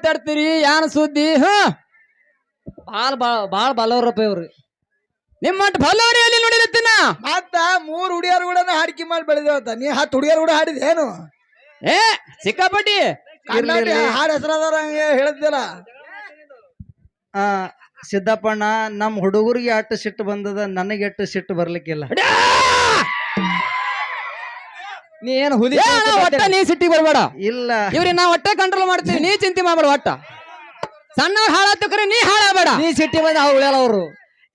ಮಾತಾಡ್ತೀರಿ? ಯಾನ್ ಸುದ್ದಿ? ಹ? ಬಾಳ್ ಬಾಳ್ ಬಾಳ್ ಬಲವ್ರಪ್ಪ ಇವ್ರಿ. ನಿಮ್ಮಟ್ ಬಲವ್ರಿ ಎಲ್ಲಿ ನೋಡಿರತ್ತಿನ ಮತ್ತ ಮೂರ್ ಹುಡಿಯರು ಕೂಡ ಹಾಡಿಕೆ ಮಾಡಿ ಬೆಳೆದೇವತ್ತ. ನೀ ಹತ್ತು ಹುಡಿಯರ್ ಕೂಡ ಹಾಡಿದೇನು ಏ ಸಿಕ್ಕಾಪಟ್ಟಿ? ಕರ್ನಾಟಕ ಹಾಡು ಹೆಸರಾದವ್ರ ಹಂಗೆ ಹೇಳ್ತಿಲ್ಲ ಆ ಸಿದ್ದಪ್ಪಣ್ಣ ನಮ್ಮ ಹುಡುಗರಿಗೆ ಅಟ್ಟು ಸಿಟ್ಟು ಬಂದದ ನನಗೆ ಎಟ್ಟು ಸಿಟ್ಟು ಬರ್ಲಿಕ್ಕಿಲ್ಲ! ನೀ ಏನು ಹುಲಿ ಏ, ಅಣ್ಣ, ಒಟ್ಟ ನೀ ಸಿಟ್ಟಿ ಬರಬೇಡ. ಇಲ್ಲ. ಇವ್ರಿ ನಾ ಒಟ್ಟೆ ಕಂಟ್ರೋಲ್ ಮಾಡ್ತೀವಿ ನೀ ಚಿಂತೆ ಮಾಡ್ಬೇಡ ಒಟ್ಟ. ಸಣ್ಣ ಹಾಳಾತಕ್ರೆ ನೀ ಹಾಳಾಗಬೇಡ ನೀ ಸಿಟ್ಟಿ ಬಂದ ಅವ್ ಉಳ್ಯಾಲ ಅವ್ರು.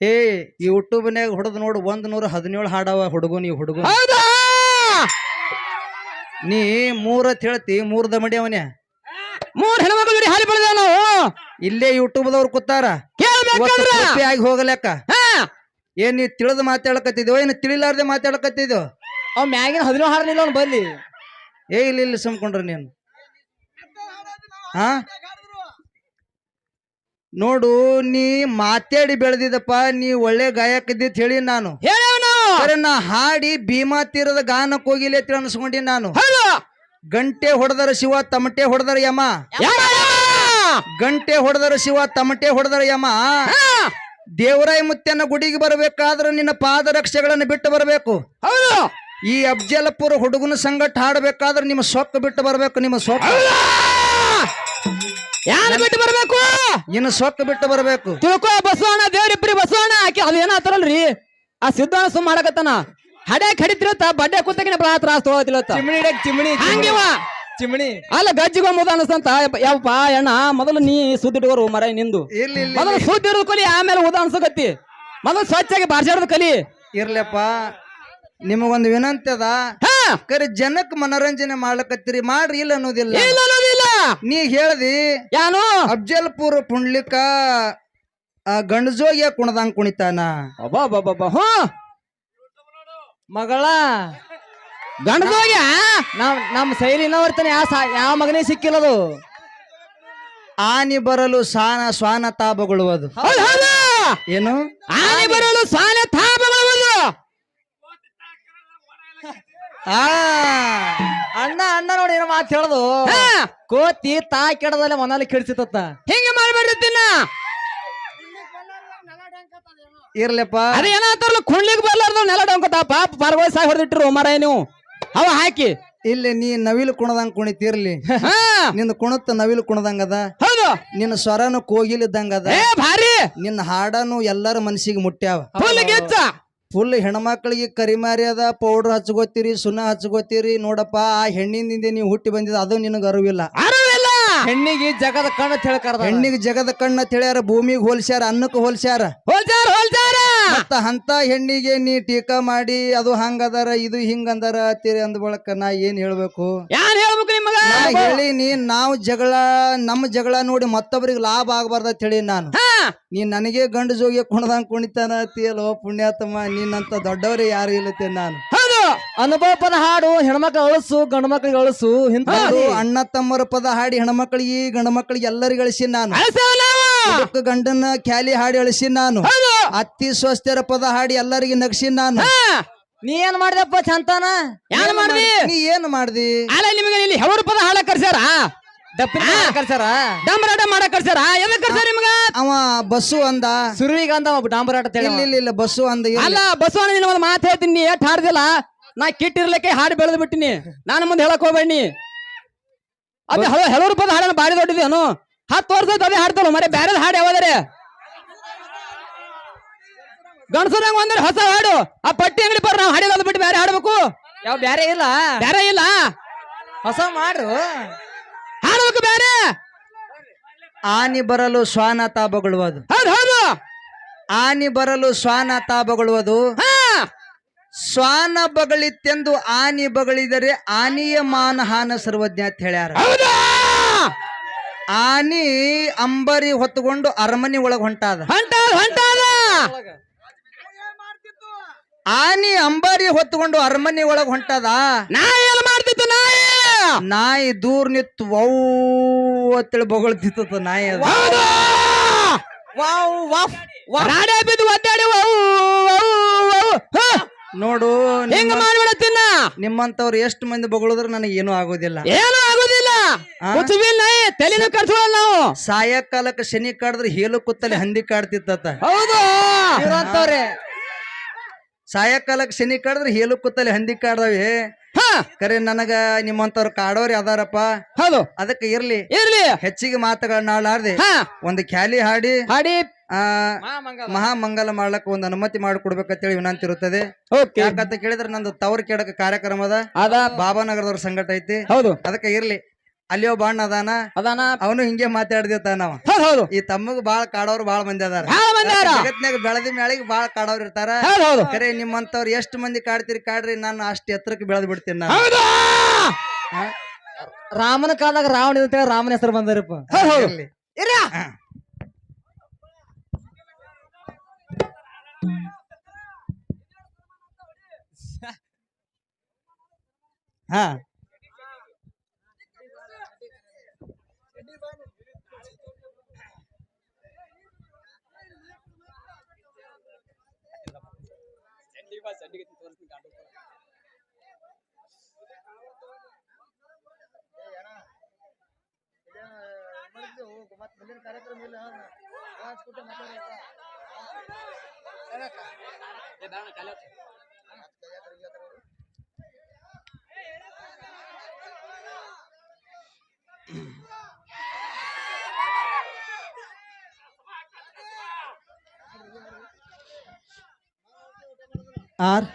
ಏ ಯೂಟ್ಯೂಬ್ನ್ಯಾಗ ಹೊಡೆದ್ ನೋಡು ಒಂದ್ ನೂರ ಹದಿನೇಳು ಹಾಡವ ಹುಡುಗು ನೀ ಹುಡುಗ. ಹೌದಾ? ನೀ ಮೂರ ಹೇಳ್ತಿ ಮೂರ್ ದಮಡಿ ಅವನ್ಯ ಮೂರ್ ಹೆಣ್ಮಕ್ಳು ಜೋಡಿ ಹಾಲಿ ಬೆಳೆದ ನಾವು. ಇಲ್ಲೇ ಯೂಟ್ಯೂಬ್ದವ್ರು ಕೂತಾರ. ಇವತ್ತು ಕೇಳ್ಬೇಕಂದ್ರ ತೃಪ್ತಿ ಆಗಿ ಹೋಗಲೆಕ್ಕ ಹಾ. ಏನ್ ನೀ ತಿಳಿದು ಮಾತಾಡಕತ್ತಿದ್ಯೋ ಏನು ತಿಳಿಲಾರ್ದೆ ಮಾತಾಡಕತ್ತಿದ್ಯೋ ಅವ್ ಮ್ಯಾಗಿನ ಹದಿನೇಳು ಹಾರಲಿಲ್ಲ ಅವ್ನು ಬಲ್ಲಿ. ಏ ಇಲ್ಲ ಇಲ್ಲಿ ಸುಮ್ಕೊಂಡ್ರ ನೀನು. ಹಾ? ನೋಡು ನೀ ಮಾತಾಡಿ ಬೆಳೆದಿದಪ್ಪ ನೀ ಒಳ್ಳೆ ಗಾಯಕ ಇದ್ದಿತ್ ಹೇಳಿ ನಾನು. ನಾ ಹಾಡಿ ಭೀಮಾ ತೀರದ ಗಾನಕ್ಕೆ ಹೋಗಿಲ್ಲ ಅಂತ ಅನ್ಸ್ಕೊಂಡಿ ನಾನು. ಗಂಟೆ ಹೊಡೆದರ ಶಿವ ತಮಟೆ ಹೊಡೆದರ ಯಮ. ಯಮ! ಗಂಟೆ ಹೊಡೆದರ ಶಿವ ತಮಟೆ ಹೊಡೆದರ ಯಮ. ದೇವರಾಯ ಮುತ್ಯನ ಗುಡಿಗೆ ಬರಬೇಕಾದ್ರೆ ನಿನ್ನ ಪಾದರಕ್ಷೆಗಳನ್ನು ಬಿಟ್ಟು ಬರಬೇಕು. ಹೌದು. ಈ ಅಫ್ಜಲಪುರ ಹುಡುಗನ ಸಂಗಟ ಹಾಡಬೇಕಾದ್ರೆ ನಿಮ್ಮ ಸೊಕ್ಕ ಬಿಟ್ಟು ಬರಬೇಕು ನಿಮ್ಮ ಸೊಕ್ಕ? ಯಾರು ಬಿಟ್ಟು ಬರ್ಬೇಕು? ಇನ್ನು ಸೊಕ್ಕ ಬಿಟ್ಟು ಬರಬೇಕು. ತಿಳ್ಕೋ ಬಸವಣ್ಣ ದೇವ್ರಿಬ್ರಿ ಬಸವಣ್ಣ. ಆಕೆ ಅದು ಏನಾತರಲ್ರಿ? ಆ ಸಿದ್ಧಣ್ಣ ಸುಮ್ಮ ಮಾಡಕತ್ತಾನ. ಹಡ್ಯಾಕ್ ಹಡಿತಿರತ್ತ ಬಡ್ಡೆ ಕುತ್ತಗಿನ ಬಹಳ ತ್ರಾಸ ತೊಗೊಳತಿಲತ್ತ ಚಿಮಣಿ ಇಡಕ್ ಚಿಮಣಿ ಹಂಗಿವ ಚಿಮಣಿ ಅಲ್ಲ ಗಜ್ಜಿಗೆ ಮುದ ಅನಸ್ತಂತ ಯಪ್ಪ ಅಣ್ಣ ಮೊದಲು ನೀ ಸುದ್ದಿಟ್ಕೋರು ಮರ ನಿಂದು. ಮೊದಲು ಸುದ್ದಿ ಇರೋದು ಕಲಿ ಆಮೇಲೆ ಉದ ಅನ್ಸಕತ್ತಿ. ಮೊದಲು ಸ್ವಚ್ಛಾಗಿ ಬಾರ್ಸಾಡೋದು ಕಲಿ. ಇರ್ಲಪ್ಪ ನಿಮಗೊಂದು ವಿನಂತಿ ಅದ? ಹಾ. ಕರೆ ಜನಕ್ ಮನೋರಂಜನೆ ಮಾಡ್ಲಕತ್ತೀರಿ ಮಾಡ್ರಿ ಇಲ್ಲ ಅನ್ನೋದಿಲ್ಲ. ಇಲ್ಲ ಅನ್ನೋದಿಲ್ಲ. ನೀ ಹೇಳ್ದಿ ಯಾನು? ಅಫ್ಜಲ್ಪುರ ಪುಂಡ್ಲಿಕ ಆ ಗಂಡಜೋಗಿಯ ಕುಣದಂಗ್ ಕುಣಿತಾನ. ಹ್ಞೂ. ಮಗಳ ಗಂಡದೋಗ್ಯ ನಮ್ ನಮ್ ಶೈಲಿನ ಬರ್ತಾನೆ ಯಾವ ಸಾ ಯಾವ ಮಗನೇ ಸಿಕ್ಕಿಲ್ಲದು ಆನಿ ಬರಲು ಸಾನ ಸ್ವಾನ ತಾಬಗೊಳ್ಳುವುದು. ಏನು? ಆನೆ ಬರಲು ಸಾಲ ಆ ಅಣ್ಣ ಅಣ್ಣ ನೋಡಿ ಏನೋ ಮಾತು ಹೇಳದು. ಕೋತಿ ತಾ ಕೆಡದಲ್ಲೇ ಮನಲ್ಲಿ ಕೆಡಿಸಿತ್ತ ಹಿಂಗೆ ಮಾಡ್ಬಿಡ್ತಿನ್ನ ಇರ್ಲಪ್ಪ. ಅದೇ ಏನಾತಾರಲ್ಲ ಕುಣ್ಲಿಗೆ ಬರ್ಲಾರ್ದ ನೆಲ ಡೊಂಕತ ಪಾಪ ಪರಗೋಯ್ ಸಾಯ್ ಹೊಡೆದಿಟ್ಟಿರು ಮರ ನೀವು. ಅವ ಹಾಕಿ. ಇಲ್ಲಿ ನೀ ನವಿಲು ಕುಣದಂಗ್ ಕುಣಿತಿರ್ಲಿ. ಹಾ. ನಿನ್ನ ಕುಣತ್ತ ನವಿಲು ಕುಣದಂಗ ಅದ. ಹೌದು. ನಿನ್ನ ಸ್ವರನು ಕೋಗಿಲಿದ್ದಂಗ ಅದ. ಏ ಭಾರಿ. ನಿನ್ನ ಹಾಡನು ಎಲ್ಲರ ಮನಸ್ಸಿಗೆ ಮುಟ್ಟ್ಯಾವ. ಫುಲ್ ಹೆಣ್ಮಕ್ಳಿಗೆ ಕರಿಮಾರಿ ಅದ ಪೌಡರ್ ಹಚ್ಕೋತೀರಿ ಸುಣ್ಣ ಹಚ್ಕೋತೀರಿ. ನೋಡಪ್ಪ ಆ ಹೆಣ್ಣಿನಿಂದ ನೀವು ಹುಟ್ಟಿ ಬಂದಿದ ಅದು ನಿನಗೆ ಅರಿವಿಲ್ಲ. ಅರಿವಿಲ್ಲ! ಹೆಣ್ಣಿಗೆ ಜಗದ ಕಣ್ಣ ತಿಳ್ಕಾರ ಹೆಣ್ಣಿಗೆ ಜಗದ ಕಣ್ಣ ತಿಳಿಯಾರ ಭೂಮಿಗೆ ಹೋಲ್ಸ್ಯಾರ ಅನ್ನಕ್ಕೆ ಹೋಲ್ಸ್ಯಾರ. ಹೋಲ್ಸಾರ ಹೋಲ್ಚಾರ ಮತ್ತ ಅಂತ ಹೆಣ್ಣಿಗೆ ನೀ ಟೀಕಾ ಮಾಡಿ ಅದು ಹಂಗದಾರ ಇದು ಹಿಂಗಂದಾರ ತೀರಿ ಅಂದ ಬಳಕ ನಾ ಏನ್ ಹೇಳ್ಬೇಕು? ಯಾರು ಹೇಳ್ಬೇಕು ನಿಮಗ ಹೇಳಿ ನೀ ನಾವು ಜಗಳ ನಮ್ಮ ಜಗಳ ನೋಡಿ ಮತ್ತೊಬ್ಬರಿಗೆ ಲಾಭ ಆಗಬಾರ್ದ ಹೇಳಿ ನಾನು. ಹಾ. ನೀ ನನಗೆ ಗಂಡು ಜೋಗಿ ಕುಣದಂಗ್ ಕುಣಿತಾನ ತೀಯಲೋ ಪುಣ್ಯಾತಮ್ಮ ನಿನ್ನಂತ ದೊಡ್ಡವರೇ ಯಾರು ಇಲ್ಲತ್ತೆ ನಾನು. ಹೌದು. ಅನುಭವ ಪದ ಹಾಡು ಹೆಣ್ಮಕ್ಳು ಅಳಸು ಗಂಡು ಮಕ್ಳಿಗೆ ಅಳಸು ಅದು ಅಣ್ಣ ತಮ್ಮರ ಪದ ಹಾಡಿ ಹೆಣ್ಮಕ್ಳಿಗೆ ಗಂಡ ಮಕ್ಳಿಗೆ ಎಲ್ಲರಿಗೆ ಅಳಿಸಿ ನಾನು. ನಾವು? ಗಂಡನ ಖ್ಯಾಲಿ ಹಾಡಿ ಅಳಿಸಿ ನಾನು. ಹೌದು. ಅತ್ತಿ ಸ್ವಸ್ಥರ ಪದ ಹಾಡಿ ಎಲ್ಲರಿಗೆ ನಗ್ಸಿ ನಾನು. ನೀ ಏನ್ ಮಾಡ್ದಪ್ಪ ಚಂತಾನ? ಏನ್ ಮಾಡ್ದಿ? ನೀ ಏನ್ ಮಾಡ್ದಿ? ಅಲ್ಲ ನಿಮಗೆ ಇಲ್ಲಿ ಹೆವರು ಪದ ಹಾಡ ಕರ್ಸ್ಯಾರ? ದಪ್ಪಿನ ಕರ್ಸಾರ ಡಾಂಬರಾಟ ಮಾಡಕ್ ಕರ್ಸ್ಯಾರ? ಎದಕ್ ಕರ್ಸ್ಯಾರ ನಿಮಗ? ಅವ ಬಸ್ಸು ಅಂದ. ಸುರುವಿಗ ಅಂದ ಒಬ್ಬ ಡಾಂಬರಾಟ ಇಲ್ಲ ಇಲ್ಲ ಇಲ್ಲ ಬಸ್ಸು ಅಂದ. ಅಲ್ಲ ಬಸವಣ್ಣ ನಿನ್ನ ಒಂದು ಮಾತು ಹೇಳ್ತೀನಿ ನೀ ಎಷ್ಟ್ ಹಾಡ್ದಿಲ್ಲ? ನಾ ಕಿಟ್ಟಿರ್ಲಿಕ್ಕೆ ಹಾಡು ಬೆಳೆದು ಬಿಟ್ಟಿನಿ. ನಾನು ಮುಂದೆ ಹೇಳಕ್ ಹೋಗ್ಬೇಡಿ ಅದೇ ಹಲೋ ಹೆಲವರು ಪದ ಹಾಡನ್ನ ಬಾರಿ ದೊಡ್ಡದೇನು? ಹತ್ತು ವರ್ಷ ಅದೇ ಹಾಡ್ತಾರ ಮರೆ ಬ್ಯಾರದ ಹಾಡು ಯಾವ್ದಾರೆ? ಗಣಸರಂಗ ಒಂದ್ರೆ ಹೊಸ ಹಾಡು? ಆ ಪಟ್ಟಿ ಅಂಗಡಿ ಬರ್ರಿ ನಾವು ಹಾಡಿಲ್ಲ ಬಿಟ್ಟು ಬೇರೆ ಹಾಡ್ಬೇಕು. ಯಾವ ಬೇರೆ ಇಲ್ಲ? ಬೇರೆ ಇಲ್ಲ? ಹೊಸ ಮಾಡ್ರು. ಹಾಡ್ಬೇಕು ಬೇರೆ ಆನಿ ಬರಲು ಶ್ವಾನ ತಾಬಗೊಳ್ಳುವುದು ಹೌದು ಹೌದು. ಆನಿ ಬರಲು ಶ್ವಾನ ತಾಬಗೊಳ್ಳುವುದು ಹಾ. ಶ್ವಾನ ಬಗಳಿತ್ತೆಂದು ಆನಿ ಬಗಳಿದರೆ ಆನಿಯ ಮಾನ ಹಾನ ಸರ್ವಜ್ಞ ಅಂತ ಹೇಳ್ಯಾರ. ಆನಿ ಅಂಬರಿ ಹೊತ್ತುಕೊಂಡು ಅರಮನೆ ಒಳಗೆ ಹೊಂಟಾದ. ಹೊಂಟಾದ ಹೊಂಟಾದ. ಆನಿ ಅಂಬಾರಿ ಹೊತ್ಕೊಂಡು ಅರಮನೆ ಒಳಗ್ ಹೊಂಟದ? ನಾಯಿ ಎಲ್ಲ ಮಾಡ್ತಿತ್ತು ನಾಯಿ? ನಾಯಿ ದೂರ್ ನಿತ್ತು ವೌತ್ತೇಳಿ ಬೊಗಳ್ತಿತ್ತು ನಾಯಿ ಅದು. ವಾವ್ ನೋಡು ಹೆಂಗ ಹಿಂಗ್ ನಿಮ್ಮಂತವ್ರು ಎಷ್ಟು ಮಂದಿ ಬೊಗಳಿದ್ರು ನನಗೆ ಏನು ಆಗೋದಿಲ್ಲ. ಏನು ಆಗೋದಿಲ್ಲ. ಆ? ತಲೆನೂ ಕರ್ಸೋಲ್ಲ ನಾವು. ಸಾಯಂಕಾಲಕ್ಕೆ ಶನಿ ಕಾಡಿದ್ರೆ ಹೇಲು ಕುತ್ತಲ್ಲಿ ಹಂದಿ ಕಾಡ್ತಿತ್ತ ಹೌದು. ಸಾಯಂಕಾಲಕ್ಕೆ ಶನಿ ಕಾಡಿದ್ರೆ ಹೇಲು ಕೂತಲ್ಲಿ ಹಂದಿ ಕಾಡ್ದವೆ. ಹಾ. ಕರೆ ನನಗ ನಿಮ್ಮಂತವ್ರು ಕಾಡೋರಿ ಅದಾರಪ್ಪ. ಹೌದು. ಅದಕ್ಕೆ ಇರ್ಲಿ. ಇರ್ಲಿ. ಹೆಚ್ಚಿಗೆ ಮಾತುಗಳನ್ನ ಆಡಾರ್ದೆ ಹಾ. ಒಂದು ಖ್ಯಾಲಿ ಹಾಡಿ. ಹಾಡಿ. ಆ ಮಹಾಮಂಗಲ. ಮಾಡ್ಲಕ್ಕ ಒಂದು ಅನುಮತಿ ಮಾಡಿಕೊಡ್ಬೇಕಂತೇಳಿ ವಿನಂತಿ ಇರುತ್ತದೆ. ಓಕೆ. ಯಾಕಂತ ಕೇಳಿದ್ರೆ ನಂದು ತವರು ಕೇಳಕ ಕಾರ್ಯಕ್ರಮ ಅದ. ಅದ. ಬಾಬಾನಗರದವ್ರ ಸಂಘಟ ಐತಿ. ಹೌದು. ಅದಕ್ಕೆ ಇರ್ಲಿ. ಅಲ್ಲಿ ಒಬ್ಬ ಅಣ್ಣ ಅದಾನ? ಅದಾನ. ಅವನು ಹಿಂಗೆ ಮಾತಾಡದಿರ್ತಾನ ನಾವು ಹೌದು ಹೌದು. ಈ ತಮ್ಮಗ್ ಬಾಳ್ ಕಾಡೋರು ಬಾಳ ಮಂದಿ ಅದಾರ. ಭಾಳ ಮಂದಿ ಅದಾರ. ಜಗತ್ನಾಗ ಬೆಳೆದ ಮ್ಯಾಳಿಗೆ ಬಾಳ ಕಾಡೋರ್ ಇರ್ತಾರ. ಹೌದು ಹೌದು. ಕರೆ ನಿಮ್ಮಂತವ್ರು ಎಷ್ಟು ಮಂದಿ ಕಾಡ್ತೀರಿ ಕಾಡ್ರಿ ನಾನು ಅಷ್ಟು ಎತ್ತರಕ್ಕೆ ಬೆಳೆದ್ ಬಿಡ್ತೀನಿ ನಾನು. ಹೌದು? ರಾಮನ ಕಾಲದಾಗ ರಾವಣ ಅಂತ ಹೇಳಿ ರಾಮನ ಹೆಸರು ಬಂದರಪ್ಪ. ಹೌದು ಹೌದು. ಇರ್ಲಿ. ಹಾ. ಬಾ ಸಡ್ಡಿಗೆ ತೋರಿಸ್ತೀನಿ ಗಾಂಡು ಮತ್ತೆ ಮುಂದಿನ ಕಾರ್ಯಕ್ರಮ ಇಲ್ಲ ಮಾತಾಡ आर